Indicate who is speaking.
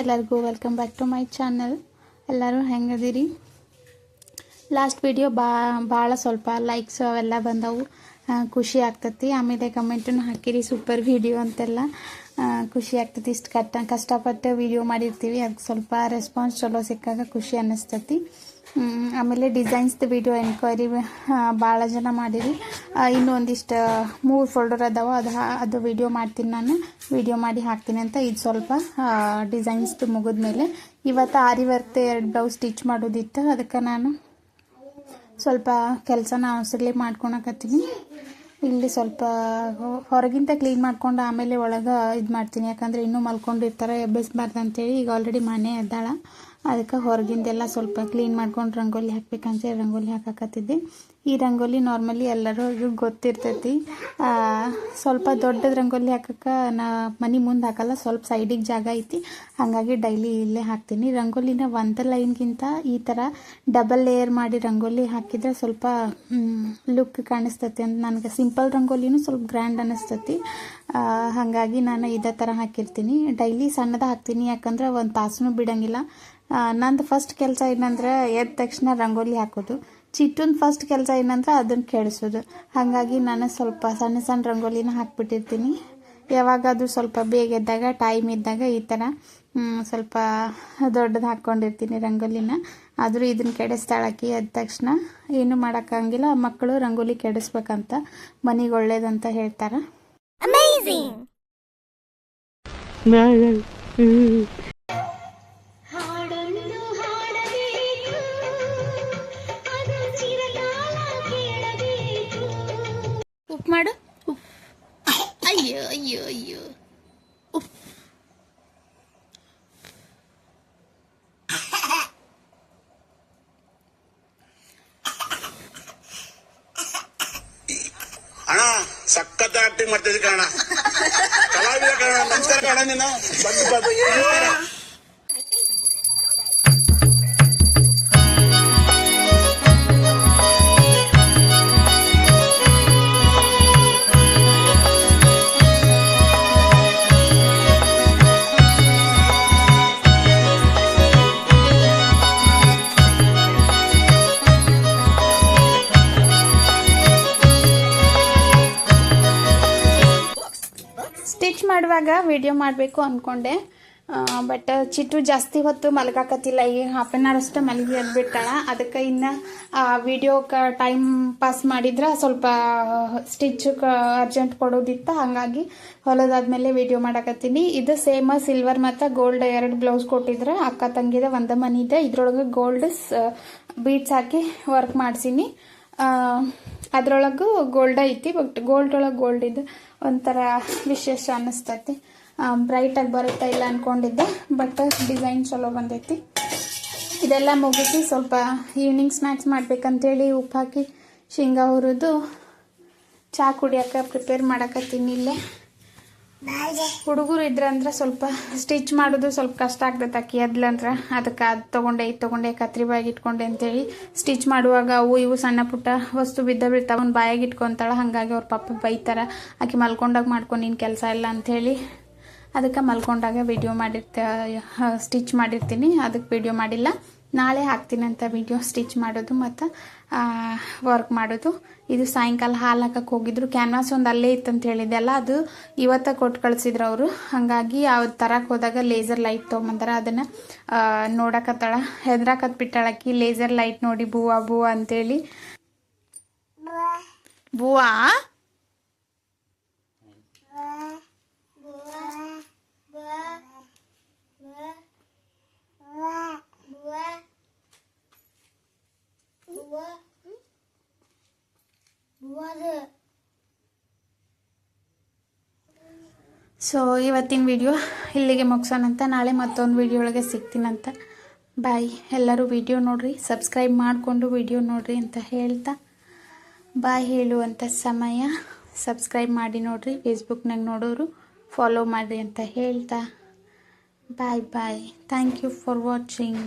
Speaker 1: ಎಲ್ಲರಿಗೂ welcome back to my channel ಎಲ್ಲರೂ ಹೆಂಗದಿರಿ? ಲಾಸ್ಟ್ ವಿಡಿಯೋ ಬಾ ಭಾಳ ಸ್ವಲ್ಪ ಲೈಕ್ಸ್ ಅವೆಲ್ಲ ಬಂದವು. ಖುಷಿ ಆಗ್ತತಿ. ಆಮೇಲೆ ಕಮೆಂಟನ್ನು ಹಾಕಿರಿ. ಸೂಪರ್ ವಿಡಿಯೋ ಅಂತೆಲ್ಲ. ಖುಷಿ ಆಗ್ತೈತಿ ಇಷ್ಟು ಕಟ್ಟ ಕಷ್ಟಪಟ್ಟು ವಿಡಿಯೋ ಮಾಡಿರ್ತೀವಿ. ಅದಕ್ಕೆ ಸ್ವಲ್ಪ ರೆಸ್ಪಾನ್ಸ್ ಚಲೋ ಸಿಕ್ಕಾಗ ಖುಷಿ ಅನ್ನಿಸ್ತತಿ. ಆಮೇಲೆ ಡಿಸೈನ್ಸ್ದು ವಿಡಿಯೋ ಎನ್ಕ್ವೈರಿ ಭಾಳ ಜನ ಮಾಡಿರಿ. ಇನ್ನೂ ಒಂದಿಷ್ಟು ಮೂರು ಫೋಲ್ಡರ್ ಅದಾವ. ಅದು ಅದು ವಿಡಿಯೋ ಮಾಡ್ತೀನಿ ನಾನು. ವಿಡಿಯೋ ಮಾಡಿ ಹಾಕ್ತೀನಿ ಅಂತ ಇದು ಸ್ವಲ್ಪ ಡಿಸೈನ್ಸ್ದು ಮುಗಿದ್ಮೇಲೆ. ಇವತ್ತು ಆರಿ ವರ್ತ್ ಎರಡು ಬ್ಲೌಸ್ ಸ್ಟಿಚ್ ಮಾಡೋದಿತ್ತು. ಅದಕ್ಕೆ ನಾನು ಸ್ವಲ್ಪ ಕೆಲಸನ ಅವಸರಲಿ ಮಾಡ್ಕೊಳಕತ್ತೀನಿ ಇಲ್ಲಿ ಸ್ವಲ್ಪ ಹೊರಗಿಂತ ಕ್ಲೀನ್ ಮಾಡ್ಕೊಂಡು ಆಮೇಲೆ ಒಳಗೆ ಇದು ಮಾಡ್ತೀನಿ. ಯಾಕಂದರೆ ಇನ್ನೂ ಮಲ್ಕೊಂಡಿರ್ತಾರೆ, ಎಬ್ಬಿಸ್ಬಾರ್ದು ಅಂತೇಳಿ ಈಗ ಆಲ್ರೆಡಿ ಮನೆ ಎದ್ದಾಳ ಅದಕ್ಕೆ ಹೊರಗಿಂದೆಲ್ಲ ಸ್ವಲ್ಪ ಕ್ಲೀನ್ ಮಾಡ್ಕೊಂಡು ರಂಗೋಲಿ ಹಾಕ್ಬೇಕಂತ ರಂಗೋಲಿ ಹಾಕಾಕತ್ತಿದ್ದೆ. ಈ ರಂಗೋಲಿ ನಾರ್ಮಲಿ ಎಲ್ಲರಿಗೂ ಗೊತ್ತಿರ್ತೈತಿ. ಸ್ವಲ್ಪ ದೊಡ್ಡದ ರಂಗೋಲಿ ಹಾಕಕ್ಕೆ ನಾ ಮನೆ ಮುಂದೆ ಹಾಕಲ್ಲ, ಸ್ವಲ್ಪ ಸೈಡಿಗೆ ಜಾಗ ಐತಿ. ಹಾಗಾಗಿ ಡೈಲಿ ಇಲ್ಲೇ ಹಾಕ್ತೀನಿ. ರಂಗೋಲಿನ ಒಂದು ಲೈನ್ಗಿಂತ ಈ ಥರ ಡಬಲ್ ಲೇಯರ್ ಮಾಡಿ ರಂಗೋಲಿ ಹಾಕಿದ್ರೆ ಸ್ವಲ್ಪ ಲುಕ್ ಕಾಣಿಸ್ತತಿ ಅಂತ ನನಗೆ. ಸಿಂಪಲ್ ರಂಗೋಲಿನೂ ಸ್ವಲ್ಪ ಗ್ರ್ಯಾಂಡ್ ಅನ್ನಿಸ್ತತಿ ಹಾಗಾಗಿ ನಾನು ಇದೇ ಥರ ಹಾಕಿರ್ತೀನಿ. ಡೈಲಿ ಸಣ್ಣದ ಹಾಕ್ತೀನಿ, ಯಾಕಂದ್ರೆ ಒಂದು ತಾಸೂ ಬಿಡಂಗಿಲ್ಲ. ನಂದು ಫಸ್ಟ್ ಕೆಲಸ ಏನಂದ್ರೆ ಎದ್ದ ತಕ್ಷಣ ರಂಗೋಲಿ ಹಾಕೋದು. ಚಿಟ್ಟುನ ಫಸ್ಟ್ ಕೆಲಸ ಏನಂದ್ರೆ ಅದನ್ನು ಕೆಡಿಸೋದು. ಹಾಗಾಗಿ ನಾನು ಸ್ವಲ್ಪ ಸಣ್ಣ ಸಣ್ಣ ರಂಗೋಲಿನ ಹಾಕ್ಬಿಟ್ಟಿರ್ತೀನಿ. ಅದು ಸ್ವಲ್ಪ ಬೇಗ ಎದ್ದಾಗ ಟೈಮ್ ಇದ್ದಾಗ ಈ ಥರ ಸ್ವಲ್ಪ ದೊಡ್ಡದು ಹಾಕ್ಕೊಂಡಿರ್ತೀನಿ ರಂಗೋಲಿನ. ಆದರೂ ಇದನ್ನು ಕೆಡಿಸ್ತಾಳಕಿ ಎದ್ದ ತಕ್ಷಣ. ಏನು ಮಾಡೋಕ್ಕಾಗಿಲ್ಲ ಮಕ್ಕಳು ರಂಗೋಲಿ ಕೆಡಿಸ್ಬೇಕಂತ ಮನೆಗೆ ಒಳ್ಳೇದಂತ ಹೇಳ್ತಾರೆ. ಉಪ್ಪು ಮಾಡು ಉಪ್ಪು ಅಯ್ಯೋ ಅಯ್ಯೋ ಅಯ್ಯೋ
Speaker 2: ಅಣ್ಣ ಸಖತ್ ಆಕ್ಟಿಂಗ್ ಮಾಡ್ತಿದ್ದೆ ಕಣ ಕಲಾವಿದ ಕಣ ನಮಸ್ಕಾರ ಕಣ ನೀನು ಬಂದು ಬಂದು
Speaker 1: ವಿಡಿಯೋ ಮಾಡಬೇಕು ಅಂದ್ಕೊಂಡೆ ಬಟ್ ಚಿಟ್ಟು ಜಾಸ್ತಿ ಹೊತ್ತು ಮಲಗಾಕತ್ತಿಲ್ಲ. ಈಗ ಹಾಫ್ ಆನ್ ಅವರ್ ಅಷ್ಟೇ ಮಲಗಿ ಅದ್ಬಿಟ್ಟಾಳ ಅದಕ್ಕೆ ಇನ್ನು ವಿಡಿಯೋ ಕ ಟೈಮ್ ಪಾಸ್ ಮಾಡಿದ್ರೆ ಸ್ವಲ್ಪ ಸ್ಟಿಚ್ ಅರ್ಜೆಂಟ್ ಕೊಡೋದಿತ್ತು. ಹಾಗಾಗಿ ಹೊಲದಾದ್ಮೇಲೆ ವಿಡಿಯೋ ಮಾಡಕತ್ತೀನಿ. ಇದು ಸೇಮ್ ಸಿಲ್ವರ್ ಮತ್ತು ಗೋಲ್ಡ್ ಎರಡು ಬ್ಲೌಸ್ ಕೊಟ್ಟಿದ್ರೆ. ಅಕ್ಕ ತಂಗಿದ ಒಂದ ಮನಿದೆ. ಇದ್ರೊಳಗೆ ಗೋಲ್ಡ್ ಬೀಟ್ಸ್ ಹಾಕಿ ವರ್ಕ್ ಮಾಡ್ಸೀನಿ. ಅದ್ರೊಳಗೂ ಗೋಲ್ಡ್ ಐತಿ ಬಟ್ ಗೋಲ್ಡ್ ಒಳಗೆ ಗೋಲ್ಡ್ ಇದು ಒಂಥರ ವಿಶೇಷ ಅನ್ನಿಸ್ತೈತಿ ಬ್ರೈಟಾಗಿ ಬರುತ್ತಾ ಇಲ್ಲ ಅನ್ಕೊಂಡಿದ್ದೆ ಬಟ್ ಡಿಸೈನ್ ಚಲೋ ಬಂದೈತಿ. ಇದೆಲ್ಲ ಮುಗಿಸಿ ಸ್ವಲ್ಪ ಈವ್ನಿಂಗ್ ಸ್ನ್ಯಾಕ್ಸ್ ಮಾಡ್ಬೇಕಂತೇಳಿ ಉಪ್ಪು ಹಾಕಿ ಶೇಂಗಾ ಹುರಿದು ಚಹಾ ಕುಡಿಯೋಕೆ ಪ್ರಿಪೇರ್ ಮಾಡಕತ್ತೀನಿ ಇಲ್ಲೇ. ಹುಡುಗರು ಇದ್ರಂದ್ರೆ ಸ್ವಲ್ಪ ಸ್ಟಿಚ್ ಮಾಡೋದು ಸ್ವಲ್ಪ ಕಷ್ಟ ಆಗ್ತೈತೆ ಅಕ್ಕಿ. ಎದ್ಲಂದ್ರೆ ಅದಕ್ಕೆ ಅದು ತೊಗೊಂಡೆ, ಇದು ತೊಗೊಂಡೆ, ಕತ್ರಿ ಬಾಯಿಗೆ ಇಟ್ಕೊಂಡೆ ಅಂತೇಳಿ ಸ್ಟಿಚ್ ಮಾಡುವಾಗ ಅವು ಇವು ಸಣ್ಣ ಪುಟ್ಟ ವಸ್ತು ಬಿದ್ದ ಬಿಡ್ತಾವ ಅವ್ನು ಬಾಯಾಗಿ ಇಟ್ಕೊಂತಾಳ. ಹಾಗಾಗಿ ಅವ್ರ ಪಾಪ ಬೈತಾರ. ಆಕೆ ಮಲ್ಕೊಂಡಾಗ ಮಾಡ್ಕೊಂಡು ನೀನು ಕೆಲಸ ಇಲ್ಲ ಅಂಥೇಳಿ ಅದಕ್ಕೆ ಮಲ್ಕೊಂಡಾಗ ವಿಡಿಯೋ ಮಾಡಿರ್ತ, ಸ್ಟಿಚ್ ಮಾಡಿರ್ತೀನಿ. ಅದಕ್ಕೆ ವಿಡಿಯೋ ಮಾಡಿಲ್ಲ. ನಾಳೆ ಹಾಕ್ತೀನಂತ ವಿಡಿಯೋ ಸ್ಟಿಚ್ ಮಾಡೋದು ಮತ್ತು ವರ್ಕ್ ಮಾಡೋದು. ಇದು ಸಾಯಂಕಾಲ ಹಾಲು ಹಾಕಕ್ಕೆ ಹೋಗಿದ್ರು. ಕ್ಯಾನ್ವಾಸ್ ಒಂದು ಅಲ್ಲೇ ಇತ್ತಂತ ಹೇಳಿದೆ ಅಲ್ಲ ಅದು ಇವತ್ತ ಕೊಟ್ಟು ಕಳಿಸಿದ್ರು ಅವರು. ಹಾಗಾಗಿ ಅವ್ರು ತರಕ್ಕೆ ಹೋದಾಗ ಲೇಸರ್ ಲೈಟ್ ತೊಗೊಂಬಂದಾರ. ಅದನ್ನು ನೋಡಕತ್ತಾಳ. ಹೆದ್ರಾಕತ್ ಬಿಟ್ಟಾಳಕ್ಕಿ ಲೇಸರ್ ಲೈಟ್ ನೋಡಿ ಬೂವಾ ಬೂವಾ ಅಂತೇಳಿ. ಬೂವಾ? ಸೊ ಇವತ್ತಿನ ವಿಡಿಯೋ ಇಲ್ಲಿಗೆ ಮುಗಿಸೋಣಂತ. ನಾಳೆ ಮತ್ತೊಂದು ವಿಡಿಯೋ ಒಳಗೆ ಸಿಗ್ತೀನಂತ. ಬಾಯ್ ಎಲ್ಲರೂ ವಿಡಿಯೋ ನೋಡ್ರಿ. ಸಬ್ಸ್ಕ್ರೈಬ್ ಮಾಡಿಕೊಂಡು ವಿಡಿಯೋ ನೋಡ್ರಿ ಅಂತ ಹೇಳ್ತಾ. ಬಾಯ್ ಹೇಳುವಂಥ ಸಮಯ. ಸಬ್ಸ್ಕ್ರೈಬ್ ಮಾಡಿ ನೋಡ್ರಿ. ಫೇಸ್ಬುಕ್ನಾಗ ನೋಡೋರು ಫಾಲೋ ಮಾಡಿರಿ ಅಂತ ಹೇಳ್ತಾ. Bye bye thank you for watching